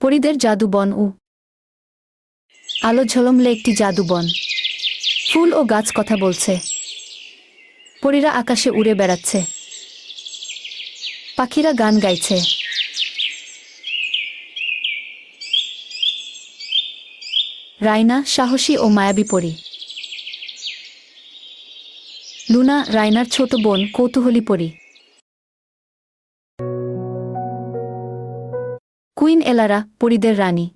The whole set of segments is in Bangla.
পরিদের জাদুবন উ আলো ঝলমলে একটি জাদুবন। ফুল ও গাছ কথা বলছে। পরীরা আকাশে উড়ে বেড়াচ্ছে। পাখিরা গান গাইছে। রায়না সাহসী ও মায়াবী পরী। লুনা রায়নার ছোট বোন কৌতূহলী পরী। এলারা, পরিদের রানী।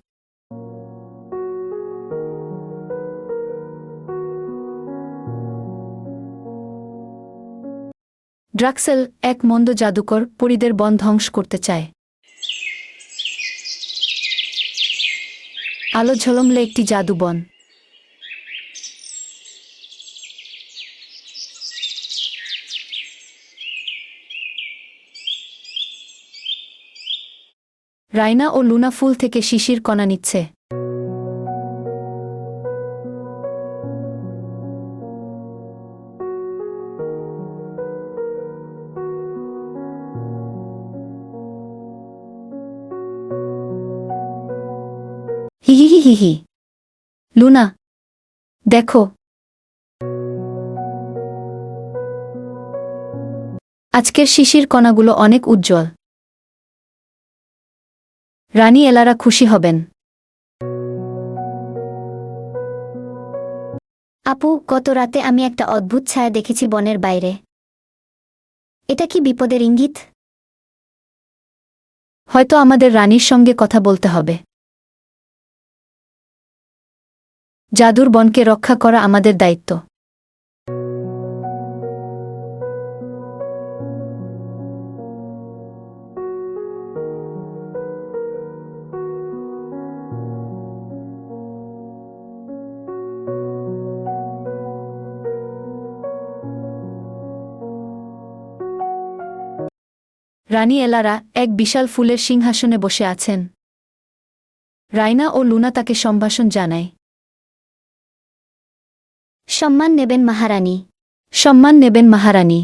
ড্রাক্সেল এক মন্দ জাদুকর পরিদের বন ধ্বংস করতে চায়। আলো ঝলমলে একটি জাদুবন। রাইনা ও লুনা ফুল থেকে শিশির কণা নিচ্ছে। হি হি হি হি হি। লুনা, দেখো। আজকের শিশির কণাগুলো অনেক উজ্জ্বল। রানী এলারা খুশি হবেন। আপু গত রাতে আমি একটা অদ্ভুত ছায়া দেখেছি বনের বাইরে। এটা কি বিপদের ইঙ্গিত? হয়তো আমাদের রানীর সঙ্গে কথা বলতে হবে। জাদুর বনকে রক্ষা করা আমাদের দায়িত্ব। রানী এলারা এক বিশাল ফুলের সিংহাসনে বসে আছেন। রাইনা ও লুনা তাকে সম্ভাষণ জানায়। সম্মান নেবেন মহারানী। সম্মান নেবেন মহারানী।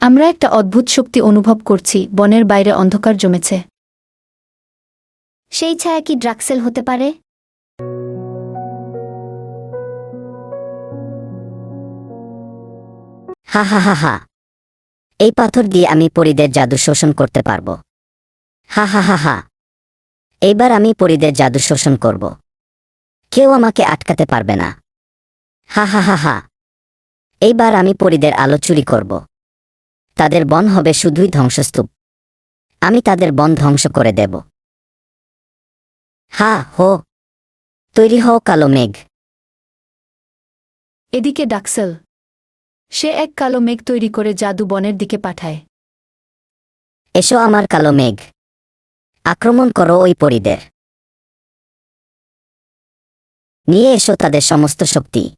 আমরা একটা অদ্ভুত শক্তি অনুভব করছি বনের বাইরে অন্ধকার জমেছে। সেই ছায়া কি ড্রাক্সেল হতে পারে? হা হা হা হা। এই পাথর দিয়ে আমি পরীদের জাদু শোষণ করতে পারব। হা হা হা হা। এইবার আমি পরীদের জাদু শোষণ করব। কেউ আমাকে আটকাতে পারবে না। হা হা হা হা। এইবার আমি পরীদের আলো চুরি করব। তাদের বন হবে শুধুই ধ্বংসস্তূপ। আমি তাদের বন ধ্বংস করে দেব। হা, হো। তৈরি হও কালো মেঘ। এদিকে ডাক্সেল। সে এক কালো মেঘ তৈরি করে জাদু বনের দিকে পাঠায়। এসো আমার কালো মেঘ। আক্রমণ করো ওই পরিদের। নিয়ে এসো তাদের সমস্ত শক্তি।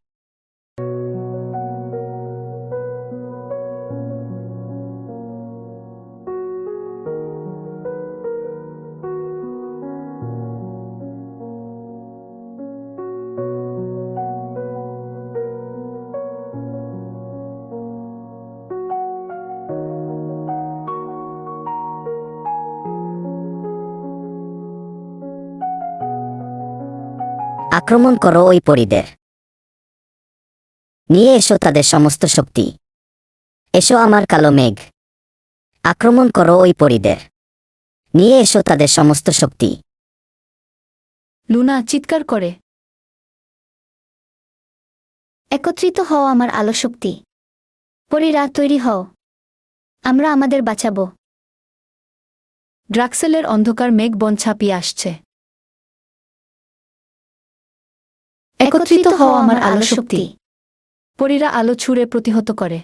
আক্রমণ করো ওই পরীদের। নিয়ে এসো তাদের সমস্ত শক্তি। এসো আমার কালো মেঘ। আক্রমণ করো ওই পরীদের। নিয়ে এসো তাদের সমস্ত শক্তি। লুনা চিৎকার করে। একত্রিত হও আমার আলো শক্তি। পরীরা তৈরি হও। আমরা আমাদের বাঁচাবো। ড্রাক্সেলের অন্ধকার মেঘ বন ছাপিয়ে আসছে। একত্রিত হও আমার আলো শক্তি। পরীরা আলো ছুঁড়ে প্রতিহত করে।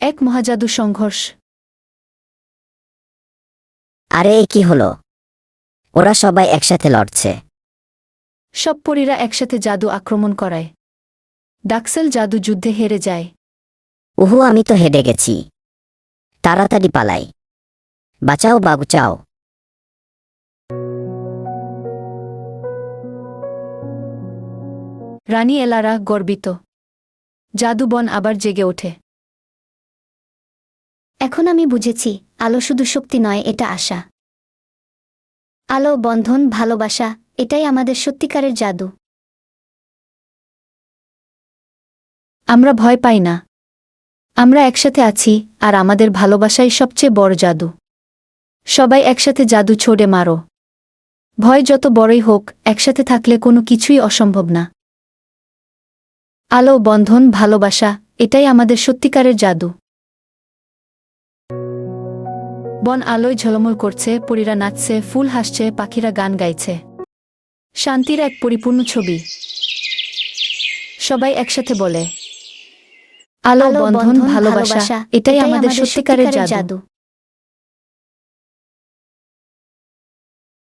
এক মহাজাদু সংঘর্ষ। আরে কি হলো? ওরা সবাই একসাথে লড়ছে। সব পরীরা একসাথে জাদু আক্রমণ করায়। ডাক্সেল জাদু যুদ্ধে হেরে যায়। উহু আমি তো হেডে গেছি। তাড়াতাড়ি পালাই। বাঁচাও বাগুচাও রানী এলারা গর্বিত। জাদুবন আবার জেগে ওঠে। এখন আমি বুঝেছি আলো শুধু শক্তি নয় এটা আশা। আলো বন্ধন ভালোবাসা এটাই আমাদের সত্যিকারের জাদু। আমরা ভয় পাই না। আমরা একসাথে আছি আর আমাদের ভালোবাসাই সবচেয়ে বড় জাদু। সবাই একসাথে জাদু ছোড়ে মারো। ভয় যত বড়ই হোক একসাথে থাকলে কোনো কিছুই অসম্ভব না। আলো বন্ধন ভালোবাসা এটাই আমাদের সত্যিকারের জাদু। বন আলোয় ঝলমল করছে পরীরা নাচছে ফুল হাসছে পাখিরা গান গাইছে। শান্তির এক পরিপূর্ণ ছবি। সবাই একসাথে বলে আলো বন্ধন ভালোবাসা এটাই আমাদের সত্যিকারের জাদু।